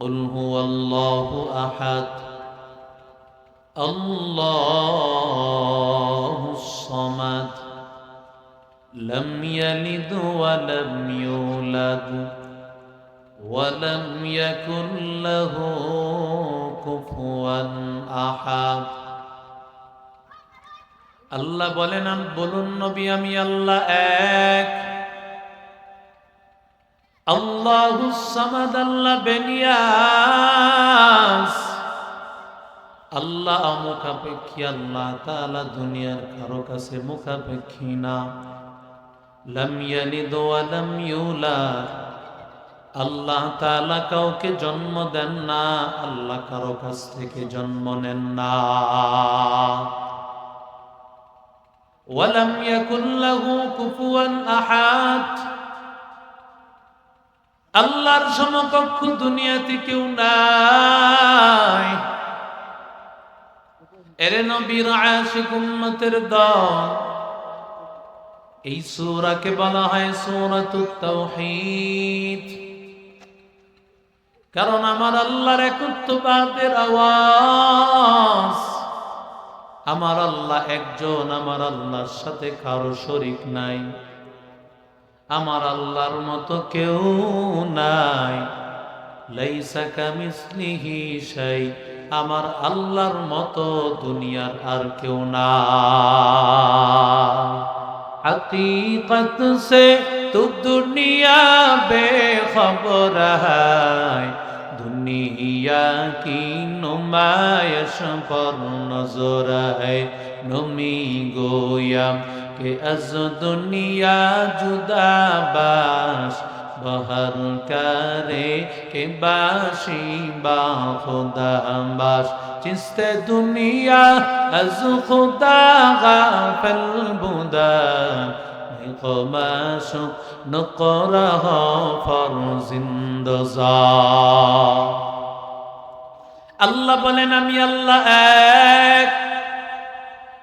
قل هو الله احد الله الصمد لم يلد ولم يولد ولم يكن له كفوا احد আল্লাহ বলেন আম বলুন নবী আমি আল্লাহ এক আল্লাহুসামাদ আল্লাহ বেনিয়াস। আল্লাহ মুখাপেক্ষী আল্লাহ তালা দুনিয়ার কারও কাছে মুখাপেক্ষী না। লম ইয়ালিদ ওয়া লম ইউলাদ। আল্লাহ তালা কাউকে জন্ম দেন না, আল্লাহ কারও কাছ থেকে জন্ম নেন না। ওয়ালাম ইয়াকুল্লাহু কুফুয়ান আহাদ। আল্লাহর সমকক্ষ দুনিয়াতে কেউ নাই। এরে নবীর দল, এই বলা হয় কারণ আমার আল্লাহর একত্ববাদের আওয়াজ, আমার আল্লাহ একজন, আমার আল্লাহর সাথে কারও শরিক নাই। আমার আল্লাহর মতো কেউ নাই। লাইসা কামিসলিহি শাই, আমার আল্লাহর মতো দুনিয়ার আর কেউ না হাকিকত সে তু দুনিয়া বেখবর হায়, দুনিয়া কি নুমায়শ পর নজর হয় নমি গোয়া কে আজ দুনিয়া জুদাবাস বহর কারে কে বাসি বা খুদাবাস। চিস্তে দুনিয়া আজ খুদা গাফল বুদা قماش نقرها জিন্দ আল্লাহ বলেন, আমি আল্লাহ এক।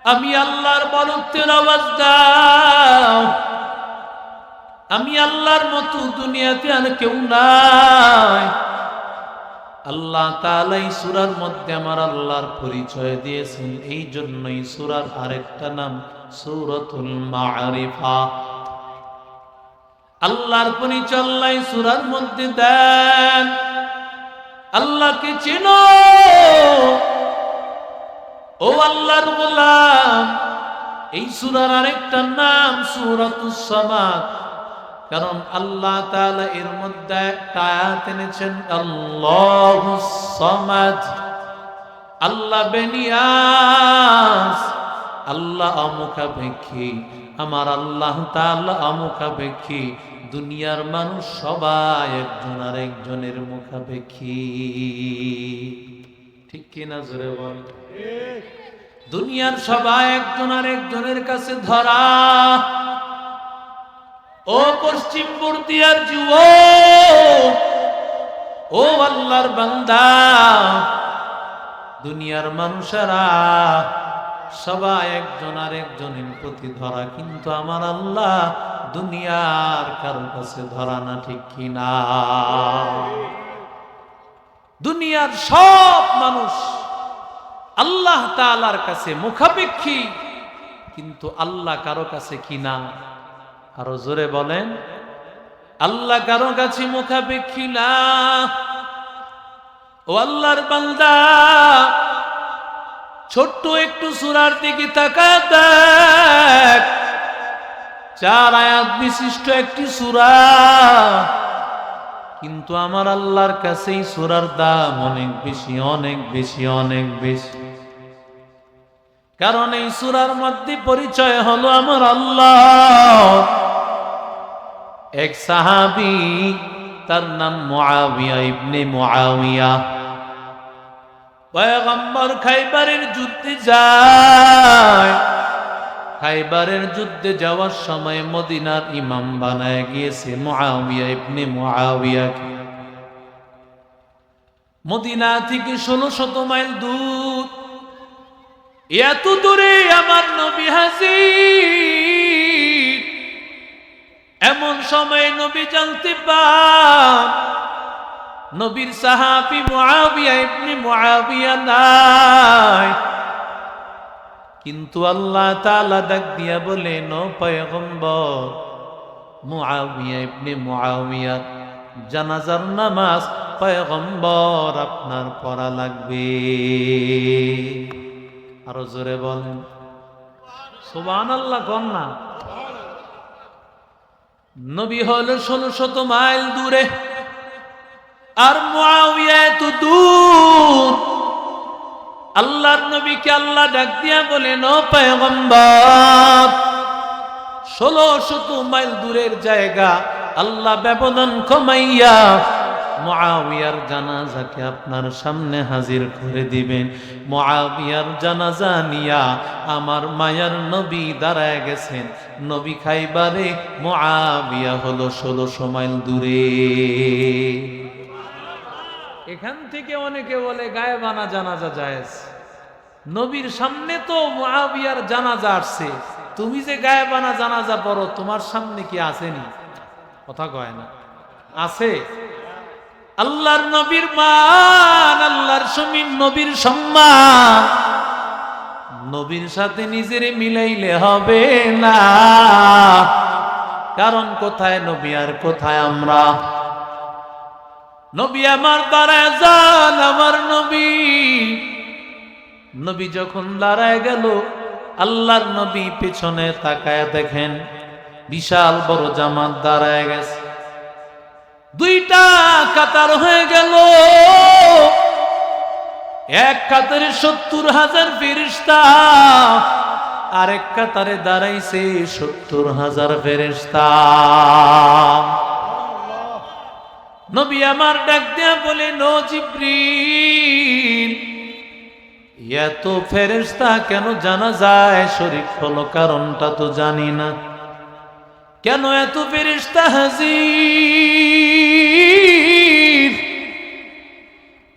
আমি আল্লাহর বরত্বের আওয়াজ দাও। আমি আল্লাহর মতো দুনিয়াতে আর কেউ নাই। আল্লাহ তালাই সুরার মধ্যে আমার আল্লাহর পরিচয় দিয়েছেন। এই জন্যই সুরার আরেকটা নাম সুরতুল মারিফা আল্লাহর পরিচয় সুরার মধ্যে দেন। আল্লাহকে চেনো। ও আল্লাহর গোলাম, এই সুরার আরেকটা নাম সুরাতুস সামাদ। কারণ আল্লাহ তাআলা এর মধ্যে একটা আয়াত এনেছেন আল্লাহ সমাজ আল্লাহ বেনিয়াস আল্লাহ অমুখাপেক্ষী। আমার আল্লাহ তাআলা অমুখাপেক্ষী। দুনিয়ার মানুষ সবাই একজন আর একজনের মুখাপেক্ষী। ঠিক কিনা জোরে বল? দুনিয়ার সবাই একজন আর একজনের কাছে ধরা। ও পশ্চিম বর্দিয়ার যুব ও আল্লাহর বান্দা, দুনিয়ার মানুষেরা সবাই একজন আর একজনের প্রতি ধরা। কিন্তু আমার আল্লাহ দুনিয়ার কারও কাছে ধরা না, ঠিক কিনা দুনিয়ার সব মানুষ আল্লাহ তালার কাছে মুখাপেক্ষী, কিন্তু আল্লাহ কারও কাছে কি না? আরও জোরে বলেন, আল্লাহ কারও কাছে মুখাপেক্ষী না। ও আল্লাহর বান্দা, ছোট্ট একটু সুরার দিকে তাকা চার আয়াত বিশিষ্ট একটি সুরা। কিন্তু আমার আল্লাহর কাছে এই সুরার দাম অনেক বেশি অনেক বেশি অনেক বেশি। কারণ এই সুরার মধ্যে পরিচয় হলো আমার আল্লাহ। এক সাহাবি, তার নাম মুআবিয়া ইবনে মুআবিয়া। পয়গম্বর খাইবারের যুদ্ধে যায়। খাইবারের যুদ্ধে যাওয়ার সময় মদিনার ইমাম বানায় গিয়েছে মুআবিয়া ইবনে মুআবিয়াকে মদিনা থেকে ষোলো শত মাইল দূর। এত দূরে আমার নবী হাজির। এমন সময় নবী জানতে পান, নবীর সাহাবি মুআবিয়া ইবনে মুআবিয়া নাই। কিন্তু আল্লাহ তাআলা ডাক দিয়া বলেন ও পয়গম্বর জানাজার নামাজ পয়গম্বর আপনার পড়া লাগবে। আরও জোরে বলেন। সুবহানাল্লাহ কন্যা নবী হল ষোলো শত মাইল দূরে, আর মুআবিয়া এত দূর। আল্লাহর নবীকে আল্লাহ ডাক দিয়া বলেন, ও পয়গম্বর, ষোলো শত মাইল দূরের জায়গা, আল্লাহ ব্যবধান কমাইয়া মুআবিয়ার জানাজাকে আপনার সামনে হাজির করে দিবেন। আমার মায়ার নবী দাঁড়ায় গেছেন। নবী হলো ষোলোশো মাইল দূরে। এখান থেকে অনেকে বলে, গায়ে বানা জানাজা জায়েজ। নবীর সামনে তো মুআবিয়ার জানাজা আসছে। তুমি যে গায়ে বানা জানাজা পড়ো, তোমার সামনে কি আসেনি? কথা কয় না। আছে। আল্লাহর নবীর মান, আল্লাহর সমীর নবীর সম্মান। নবীর সাথে নিজের মিলাইলে হবে না। কারণ কোথায় নবী আর কোথায় আমরা? নবী আমার দাঁড়ায় যান আমার নবী। নবী যখন দাঁড়ায় গেল, আল্লাহর নবী পেছনে তাকায় দেখেন, বিশাল বড় জামাত দাঁড়ায় গেছে। দুইটা কাতার হয়ে গেল। এক কাতারে সত্তর হাজার ফেরিস্তা আরেক কাতারে দাঁড়াইছে সত্তর হাজার ফেরিস্তা নবী আমার ডাক দেয়া বলে, নো জিব্রিল, এত ফেরেস্তা কেন জানা যায়? শরীর হলো কারণটা তো জানি না। কেন এত ফেরেস্তা হাজির?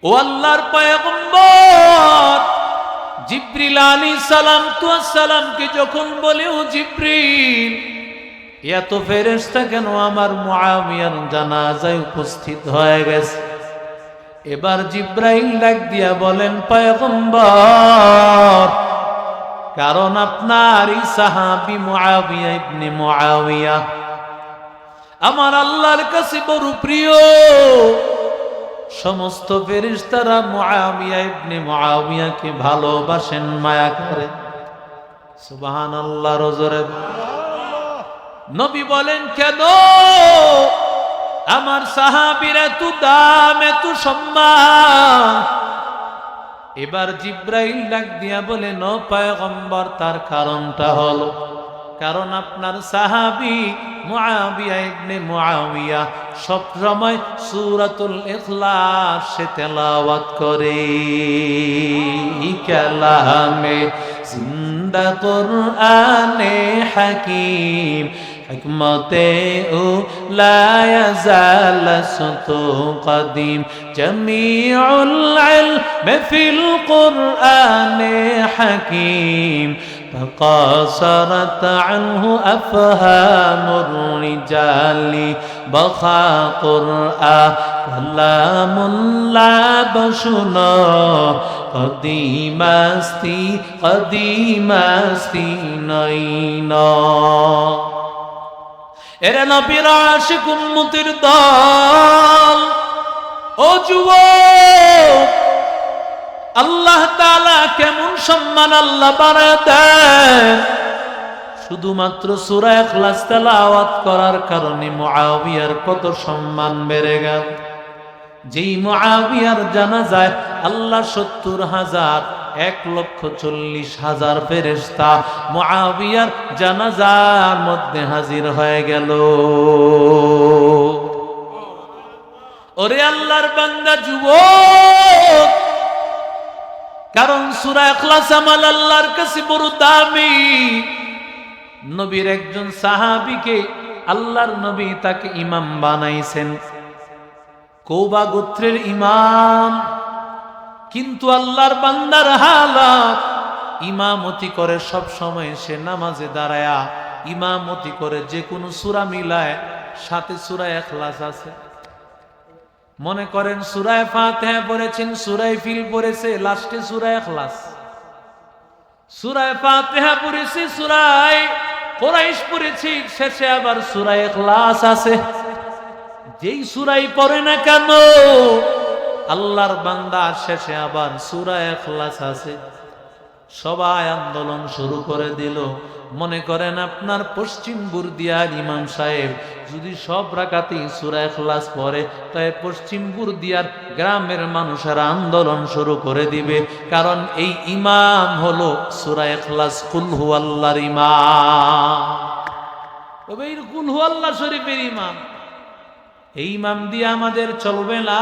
ও আল্লাহর পয়গম্বর, জিব্রিল আলী সালাম তু সালামকে যখন বলে, ও জিব্রিল এত ফেরেস্তা কেন আমার মুআবিয়ার জানাজায় উপস্থিত হয়ে গেছে? এবার জিব্রাইল ডাক দিয়া বলেন, পয়গম্বর, কারণ আপনার সাহাবি মুআবিয়া ইবনে মুআবিয়া আমার আল্লাহর কাছে বড় প্রিয়। সমস্ত ফেরেশতারা মুআবিয়া ইবনে মুআবিয়াকে ভালোবাসেন, মায়া করে। সুবহানাল্লাহ রজরে নবী বলেন, কেন? আমার সাহাবির এত দাম, এত সম্মান। এবার জিব্রাইল ডাক দিয়া বলে, ন পয়গম্বর, তার কারণটা হলো, কারণ আপনার সাহাবি মুআবিয়া মুআবিয়া সব সময় সূরাতুল ইখলাস সে তেলাওয়াত করে। কালামে জিন্দা কুরআনে হাকিম حکمت او لا يزال سطو قديم جميع العلم في القرآن حكيم فقاصرت عنه أفهام الرجال بخا قرآن كلام لا بشنا قديم استي قديم استي نينا এরা নবীর আশিক উম্মতির দল। ও যুবক, আল্লাহ তালা কেমন সম্মান আল্লাহ বাড়ায় দেন? শুধুমাত্র সূরা ইখলাস তেলাওয়াত করার কারণে মুআবিয়ার কত সম্মান বেড়ে গেল। যেই মুআবিয়ার জানাজায় আল্লাহ সত্তর হাজার এক লক্ষ চল্লিশ হাজার ফেরেস্তা মুআবিয়ার জানাজার মধ্যে হাজির হয়ে গেল। ওরে আল্লাহর বান্দা যুবক, কারণ সূরা ইখলাস আমাল আল্লাহর কাছে বড় দামি। নবীর একজন সাহাবীকে আল্লাহর নবী তাকে ইমাম বানাইছেন। কৌবা গোত্রের ইমাম। কিন্তু আল্লাহর বান্দার হালাত, ইমামতি করে সব সময় সে নামাজে দাঁড়ায়া, ইমামতি করে যে কোনো সুরা মিলায়, সাথে সুরা এখলাস আছে। মনে করেন সুরায় ফাতেহা পড়েছেন, সুরায় ফিল পড়েছে, লাস্টে সুরায় এখলাস সুরায় ফাতেহা পড়েছি, সুরায় কোরাইশ পড়েছি, শেষে আবার সুরায় এখলাস আছে। যেই সুরাই পড়ে না কেন আল্লাহর বান্দা শেষে আবার সুরা এখলাস আছে। সবাই আন্দোলন শুরু করে দিল। মনে করেন আপনার পশ্চিম বুরদিয়ার ইমাম সাহেব যদি সব রাকাতে সুরা এখলাস পড়ে, তাই পশ্চিম বুরদিয়ার গ্রামের মানুষেরা আন্দোলন শুরু করে দিবে। কারণ এই ইমাম হলো সুরা এখলাস কুলহু আল্লাহর ইমাম। তবে এই কুলহু আল্লাহ শরীফের ইমাম। এই ইমাম দিয়ে আমাদের চলবে না।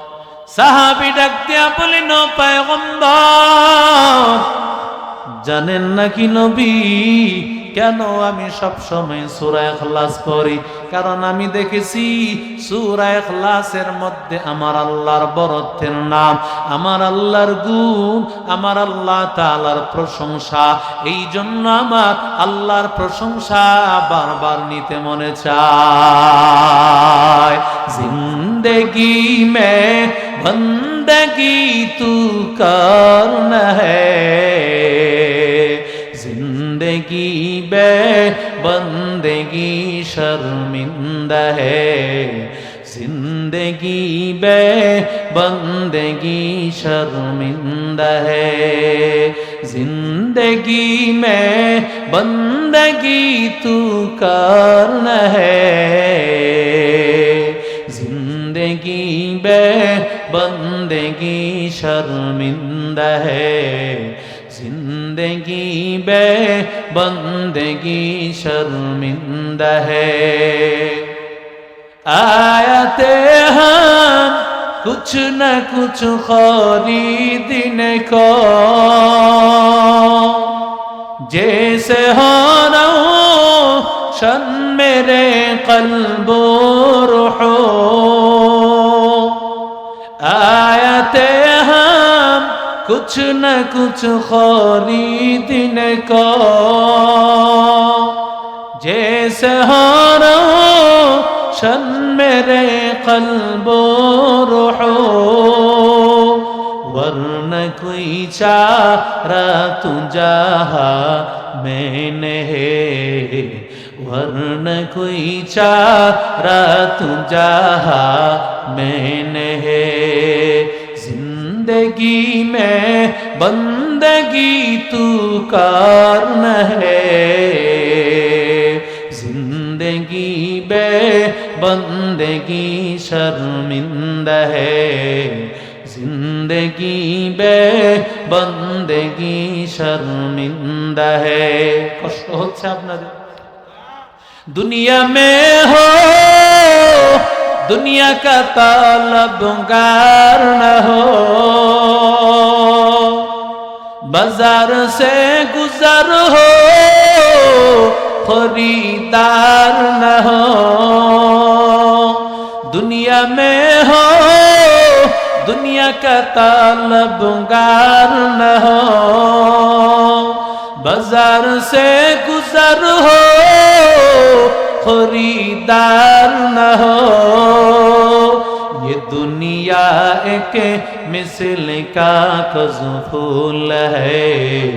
সাহাবি ডাক দিয়া বলেন ও পায়গম্বর। জানেন নাকি নবী, কেন আমি সব সময় সূরা ইখলাস পড়ি? কারণ আমি দেখেছি সূরা ইখলাসের মধ্যে আমার আল্লাহর বরত্বের নাম, আমার আল্লাহর গুণ, আমার আল্লাহ তাআলার প্রশংসা। এই জন্য আমার আল্লাহর প্রশংসা বারবার নিতে মনে চায়। জিন্দেগি মে بندگی تو کارن ہے۔ زندگی بے بندگی شرمندہ ہے۔ زندگی بے بندگی شرمندہ ہے۔ زندگی میں بندگی تو کارن ہے۔ शर्मिंदा है जिंदगी बे बंदगी शर्मिंदा है आयते हम कुछ न कुछ खरीदने को जैसे हो शन मेरे कल्बो कुछ न कुछ खरीदने को जैसे हो शन मेरे कल्बो हो वरन कोई चारा तू जहा मैंने है वरन कोई चारा तू जहा मैंने है जिंदगी में बंदगी तू कारन है जिंदगी बे बंदगी शर्मिंदा है जिंदगी बे बंदगी शर्मिंदा है কষ্ট হচ্ছে আপনাদের दुनिया में हो दुनिया का तालबगार न हो बाजार بازار سے گزر ہو، خریدار نہ ہو۔ دنیا میں ہو، دنیا کا طالبگار نہ ہو۔ بازار سے گزر ہو، خریدار نہ ہو۔ دنیا ایک مثل کا خزم پھول ہے۔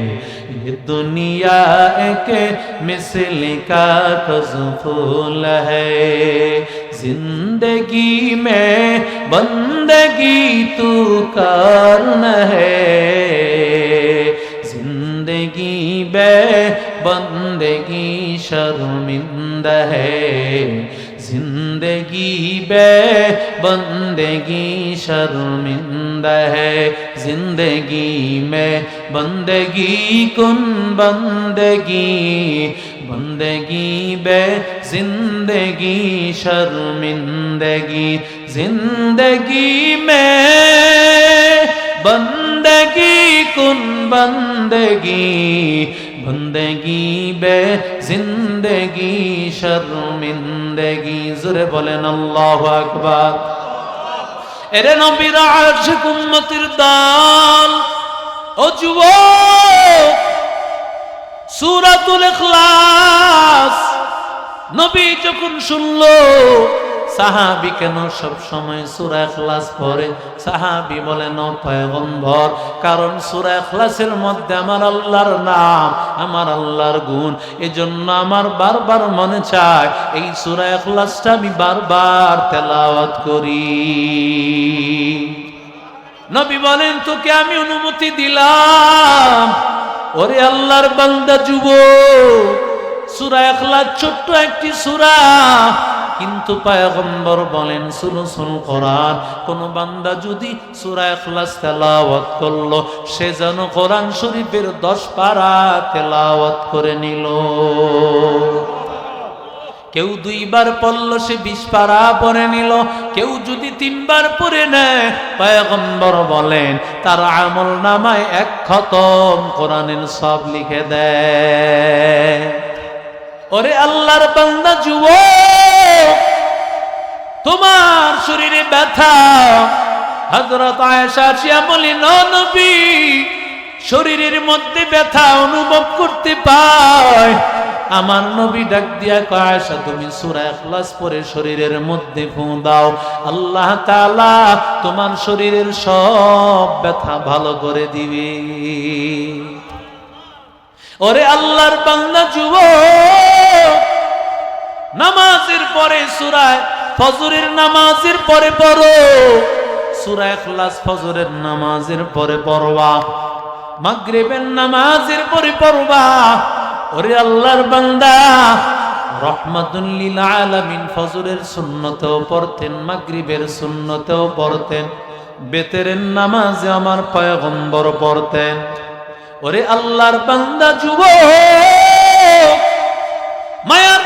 دنیا ایک مثل کا خزم پھول ہے۔ زندگی میں بندگی تو کارن ہے۔ زندگی بے بندگی شرمند ہے۔ زندگی بے بندگی شرمندہ ہے زندگی میں بندگی کن بندگی بندگی بے زندگی شرمندگی زندگی میں بندگی کن بندگی বন্দেগি বে জিন্দেগি শর্মিন্দেগি। জুরে বলেন, আল্লাহ আকবার। এরে নবীর আশিক উম্মতির দাল। ও যুবক, সূরাতুল ইখলাস। নবী যখন শুনলো সাহাবি কেন সব সময় সূরা ইখলাস সাহাবি বলেন ও কারণ সূরা ইখলাসের মধ্যে আমার আল্লাহর নাম, আমার আল্লাহর গুণ, এজন্য আমার বারবার মনে চায়, এই সূরা ইখলাসটা আমি বারবার তেলাওয়াত করি। নবী বলেন, তোকে আমি অনুমতি দিলাম। ওরে আল্লাহর বান্দা যুব সুরা একলাস ছোট্ট একটি সুরা কিন্তু পায়গম্বর বলেন সুলসুল কোরআন, কোন বান্দা যদি সুরা এখলাস তেলাওয়াত করল, সে যেন কোরআন শরীফের দশ পারা তেলাওয়াত করে নিল। কেউ দুইবার পড়ল, সে বিশ পারা পরে নিল। কেউ যদি তিনবার পরে নেয়, পয়গম্বর বলেন, তার আমল নামায় এক খতম, কোরআনের সব লিখে দেয় ওরে আল্লাহর বান্দা যুব তোমার শরীরে ব্যথা। হজরত আয়েশা বলি নবী, শরীরের মধ্যে ব্যথা অনুভব করতে পায়। আমার নবী ডাক দিয়া কয়েশা তুমি সূরা ইখলাস পরে শরীরের মধ্যে ফু দাও। আল্লাহ তাআলা তোমার শরীরের সব ব্যথা ভালো করে দিবে। ওরে আল্লাহর বান্দা যুব নামাজের পরে সূরায় ফজরের নামাজের পরে পড়ো। সূরা ইখলাস ফজরের নামাজের পরে পড়বা। মাগরিবের নামাজের পরে পড়বা। ওরে আল্লাহর বান্দা রহমাতুল্লিল আলামিন ফজরের সুন্নতেও পড়তেন, মাগরিবের সুন্নতেও পড়তেন, বেতেরের নামাজে আমার পয়গম্বর পড়তেন। ওরে আল্লাহর বান্দা যুব মায়ার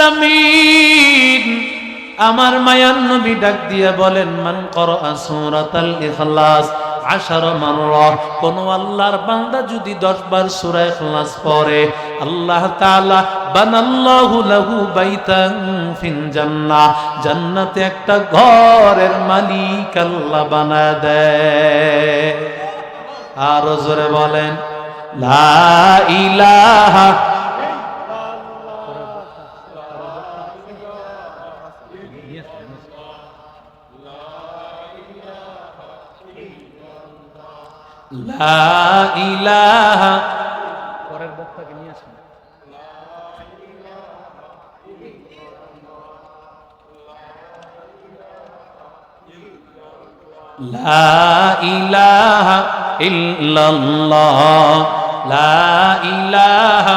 নবী আমার মায়ার নবী ডাক দিয়ে বলেন, মান করা সূরাতাল ইখলাস কোন আল্লাহর বান্দা যদি দশ বার সূরা ইখলাস পড়ে, আল্লাহ তাআলা বানাল্লাহু লাহু বাইতান জান্নাহ। জান্নাতে একটা ঘরের মালিক আল্লাহ বানা দেয়। আর জোরে বলেন, লা ইলাহা পরের বক্তাকে নিয়ে আসেন লা ইলাহা ইল্লাল্লাহ লা ইলাহা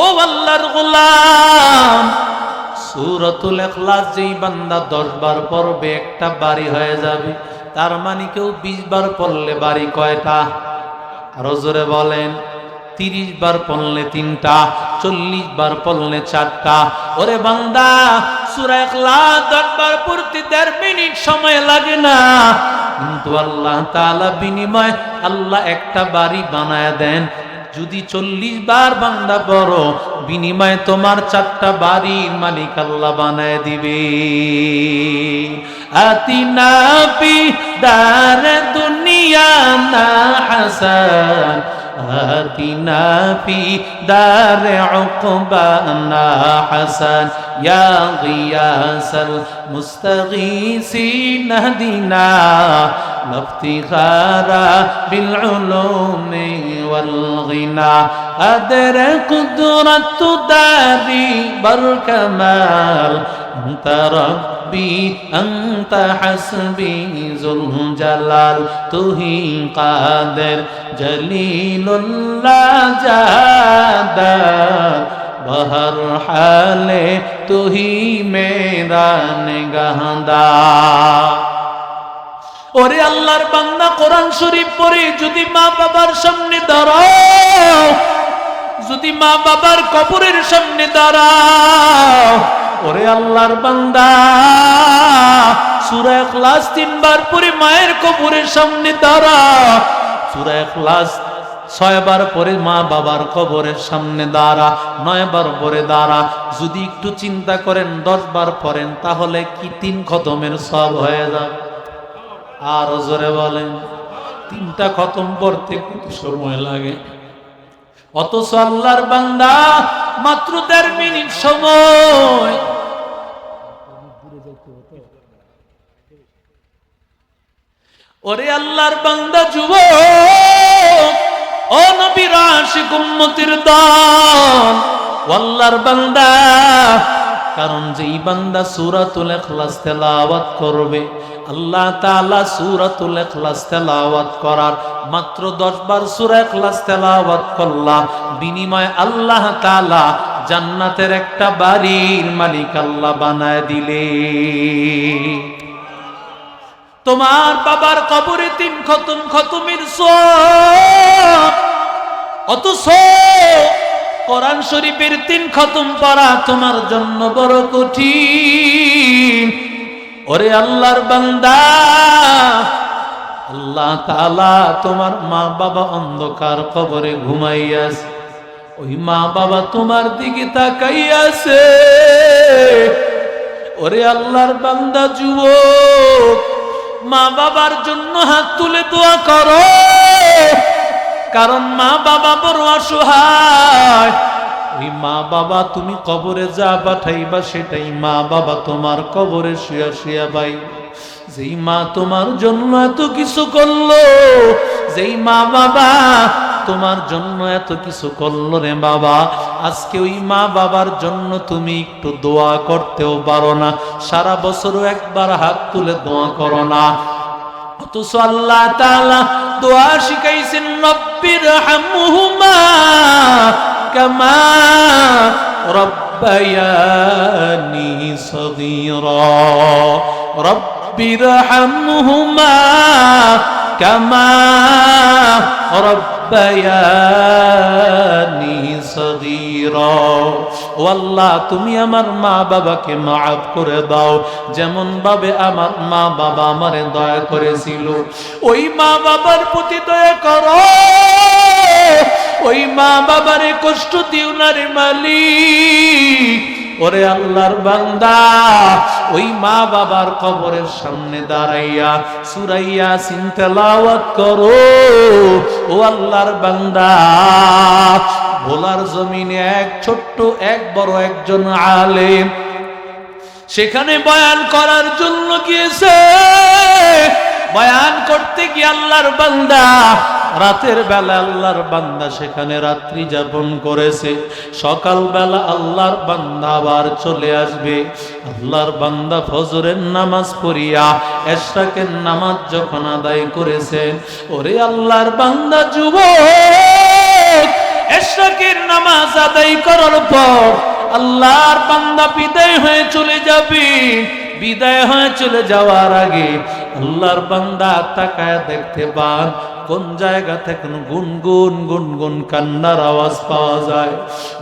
ও আল্লাহর গোলাম, সূরাতুল ইখলাস যেই বান্দা 10 বার পড়বে, একটা বাড়ি হয়ে যাবে। তার মানে কেউ 20 বার পড়লে বাড়ি কয়টা? আরও জোরে বলেন, তিরিশ বার পড়লে তিনটা, চল্লিশ বার পড়লে চারটা। ওরে বান্দা, সুরা ইখলাস দরবার পড়তে দেড় মিনিট সময় লাগে না। কিন্তু আল্লাহ তাআলা বিনিময় আল্লাহ একটা বাড়ি বানায় দেন। যদি চল্লিশ বার বান্দা বড় বিনিময়ে তোমার চারটা বাড়ির মালিক আল্লাহ বানায় দিবে। আতিনা পি দার দুনিয়া না হাসান آتنا في دار عقبانا حسن يا غياس المستغيثين اهدنا لا افتخار بالعلوم والغنى أدر قدرة داري بالكمال أنت ربي أنت حسبي ذو الجلال تهي قادر جليل لا جادا بہر حالے تو ہی میرا نگہدار ওরে আল্লাহর বান্দা কোরআন শরীফ পড়ে যদি মা বাবার সামনে দাঁড়াও যদি মা বাবার কবরের সামনে দাঁড়াও ওরে আল্লাহর বান্দা, সূরা ইখলাস তিনবার পরে মায়ের কবরের সামনে দাঁড়া। সূরা ইখলাস ছয়বার পরে মা বাবার কবরের সামনে দাঁড়া, নয়বার পরে দাঁড়া। যদি একটু চিন্তা করেন দশ বার পড়েন, তাহলে কি তিন খতমের সব হয়ে যাবে? আর জোরে বলেন। তিনটা খতম পড়তে কত সময় লাগে? অথচ আল্লাহর বান্দা মাত্র দেড় মিনিট সময়। ওরে আল্লাহর বান্দা যুব ও উম্মতির দল আল্লাহর বান্দা কারণ যেই বান্দা সূরাতুল ইখলাস তেলাওয়াত করবে, আল্লাহ তাআলা সূরাতুল ইখলাস তেলাওয়াত করার মাত্র 10 বার সূরা ইখলাস তেলাওয়াত করলা বিনিময়ে আল্লাহ তাআলা জান্নাতের একটা বাড়ির মালিক আল্লাহ বানায় দিলে। তোমার বাবার কবরে তিন খতম খতমের সব, অথচ কোরআন শরীফের তিন খতম পড়া তোমার জন্য বড় কঠিন। ওরে আল্লাহর বান্দা, আল্লাহ তালা তোমার মা বাবা অন্ধকার কবরে ঘুমাইয়াস ওই মা বাবা তোমার দিকে তাকাইয়াছে। ওরে আল্লাহর বান্দা, যুবক মা বাবার জন্য হাত তুলে দোয়া করো। কারণ মা বাবা বড় অসহায়। ওই মা বাবা তুমি কবরে যা পাঠাইবা সেটাই। মা বাবা তোমার কবরে শুয়া শুয়া পাই যেই মা তোমার জন্য এত কিছু করল, যেই মা বাবা তোমার জন্য এত কিছু করল রে বাবা, আজকে ওই মা বাবার জন্য তুমি একটু দোয়া করতেও পারো না। সারা বছরও একবার হাত তুলে দোয়া করো না। অথচ আল্লাহ তাআলা দোয়া শিখাইছেন রব্বির হামহুমা কামা রব্বায়ানি সগীরা। রব্বির হামহুমা কামা রব্বায়ানি সগীরা। ও তুমি আমার মা বাবাকে মাফ করে দাও। যেমন ভাবে আমার মা বাবা আমারে দয়া করেছিল। ওই মা বাবার প্রতি দয়া করো। ওই মা বাবারে কষ্ট দিও না রে মালিক। ওরে আল্লাহর বান্দা, ওই মা বাবার কবরের সামনে দাঁড়াইয়া সুরাইয়া সিনতেলাওয়াত করো। ও আল্লাহর বান্দা ভোলার জমিনে এক ছোট্ট, এক বড় একজন আলেম সেখানে বয়ান করার জন্য গিয়েছে। বয়ান করতে গিয়ে আল্লাহর বান্দা, রাতের বেলা আল্লাহর বান্দা সেখানে রাত্রি যাপন করেছে। সকাল বেলা আল্লাহর বান্দা আবার চলে আসবে। আল্লাহর বান্দা ফজরের নামাজ পড়িয়া এশরাকের নামাজ যখন আদায় করেছেন, ওরে আল্লাহর বান্দা যুবক! এশরাকের নামাজ আদায় করার পর আল্লাহর বান্দা বিদায় হয়ে চলে যাবে। বিদায় হয়ে চলে যাওয়ার আগে আল্লাহর বান্দা তাকায় দেখতে পান, কোন জায়গা থেকে গুনগুন গুনগুন কান্নার আওয়াজ পাওয়া যায়।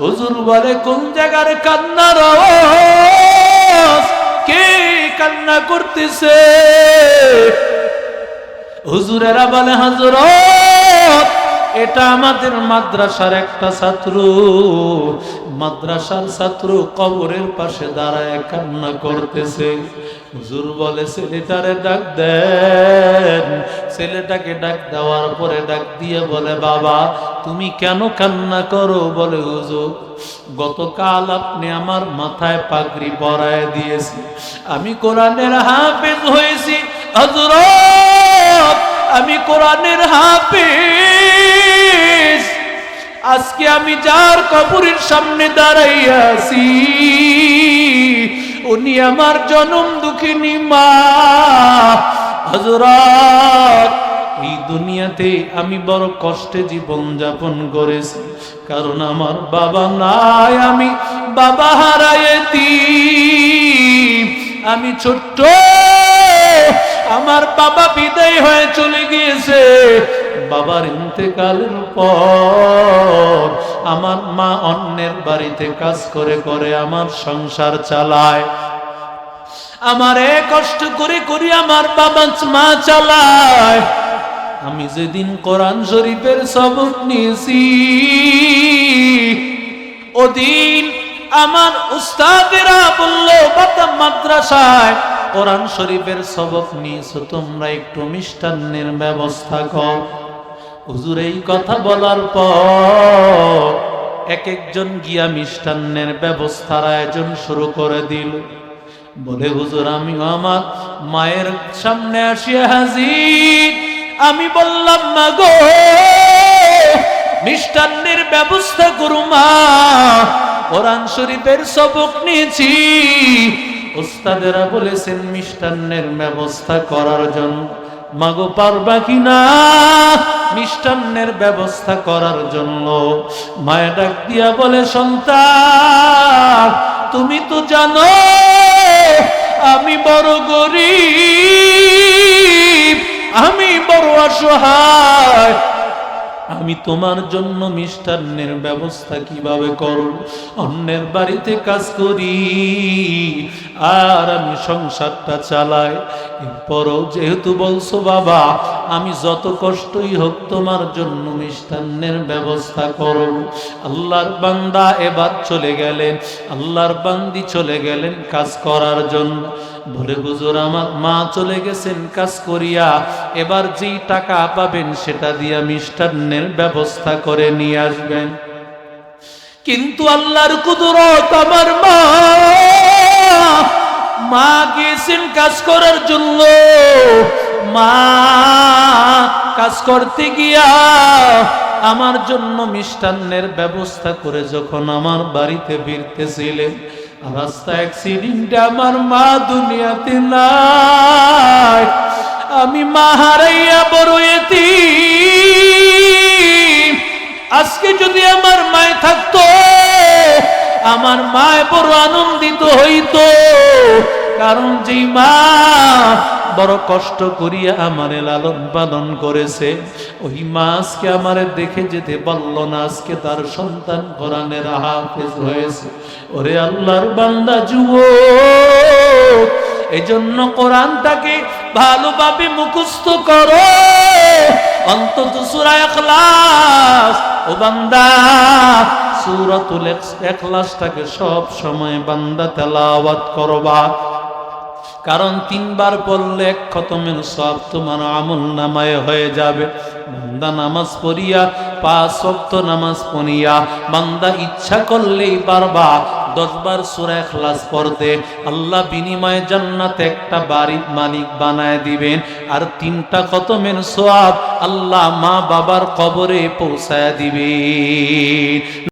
হুজুর বলে, কোন জায়গার কান্নার আওয়াজ? কে কান্না করতেছে? হুজুরেরা বলে হাজরত এটা আমাদের মাদ্রাসার একটা ছাত্র। মাদ্রাসার ছাত্র কবরের পাশে দাঁড়ায় কান্না করতেছে। হুজুর বলে, ছেলেটারে ডাক দেন। ছেলেটাকে ডাক দেওয়ার পরে ডাক দিয়ে বলে, বাবা, তুমি কেন কান্না করো? বলে, হুজুর, গতকাল আপনি আমার মাথায় পাগড়ি পরায় দিয়েছি আমি কোরআনের হাফেজ হয়েছি। হজরত আমি কোরআনের হাফিজ। আজকে আমি যার কবরের সামনে দাঁড়াইয়া আছি, উনি আমার জনম দুঃখিনী মা। হজরত এই দুনিয়াতে আমি বড় কষ্টে জীবন যাপন করেছি, কারণ আমার বাবা নাই, আমি বাবা হারাইতি আমি ছোট্ট আমার বাবা বিদায় হয়ে চলে গিয়েছে। বাবার ইন্তেকালের পর আমার মা অন্যের বাড়িতে কাজ করে করে আমার সংসার চালায়। আমারে কষ্ট করে করে আমার বাবা মা চালায়। আমি যেদিন কোরআন শরীফের সবক নিয়েছি, ওদিন আমার উস্তাদেরা বলল বাতাম মাদ্রাসায় কোরআন শরীফের সবক নিয়েছো, তোমরা একটু মিষ্টান্নের ব্যবস্থা কর। হুজুর, এই কথা বলার পর এক একজন গিয়া মিষ্টান্নের ব্যবস্থার আয়োজন শুরু করে দিল। বলে, হুজুর আমি আমার মায়ের সামনে আসিয়া হাজির। আমি বললাম, মা গো, মিষ্টান্নের ব্যবস্থা করু মা। কোরআন শরীফের সবক নিয়েছি। ওস্তাদেরা বলেছেন, মিষ্টান্নের ব্যবস্থা করার জন্য। মাগো পারবা কিনা মিষ্টান্নের ব্যবস্থা করার জন্য। মায়া ডাক দিয়া বলে, সন্তান, তুমি তো জানো, আমি বড় গরিব, আমি বড় অসহায়। আমি তোমার জন্য মিষ্টান্নের ব্যবস্থা কীভাবে করো অন্যের বাড়িতে কাজ করি, আর আমি সংসারটা চালাই। এরপরও যেহেতু বলছো বাবা, আমি যত কষ্টই হোক তোমার জন্য মিষ্টান্নের ব্যবস্থা করো আল্লাহর বান্দা এবার চলে গেলেন। আল্লাহর বান্দি চলে গেলেন কাজ করার জন্য। বলে গুজুর আমার মা চলে গেছেন কাজ করিয়া। এবার যেই টাকা পাবেন সেটা দিয়া মিষ্টান্নের ব্যবস্থা করে নিয়ে আসবেন। কিন্তু আল্লাহর কুদরত আমার মা মা গিয়েছেন কাজ করার জন্য। মা, কাজ করতে গিয়া আমার জন্য মিষ্টান্নের ব্যবস্থা করে যখন আমার বাড়িতে ফিরতেছিলেন রাস্তা অ্যাক্সিডেন্টে আমার মা দুনিয়াতে নাই। আমি মা হারাইয়া বড় এতি আজকে যদি আমার মায় থাকতো, আমার মায় বড় আনন্দিত হইতো। কারণ যেই মা বড় কষ্ট করিয়া আমারে লালন পালন করেছে। ওই মা আজকে আমারে দেখে যেতে পারল না, আজকে তার সন্তান কোরআনের হাফেজ হয়েছে। ওরে আল্লাহর বান্দা যুবক, এজন্য কোরআনটাকে ভালোভাবে মুখস্থ করো। অন্তত সূরা ইখলাস, ও বান্দা, সূরাতুল ইখলাসটাকে সব সময় বান্দা তেলাওয়াত করবা। কারণ তিনবার পড়লে খতমের সব তোমার আমল নামায় হয়ে যাবে। বান্দা নামাজ পড়িয়া, পাঁচ ওয়াক্ত নামাজ পড়িয়া, বান্দা ইচ্ছা করলেই পারবা দশবার সুরা এখলাস পড়তে। আল্লাহ বিনিময়ে জান্নাতে একটা বাড়ির মালিক বানায় দিবেন। আর তিনটা খতমের সোয়াব আল্লাহ মা বাবার কবরে পৌঁছায় দিবেন।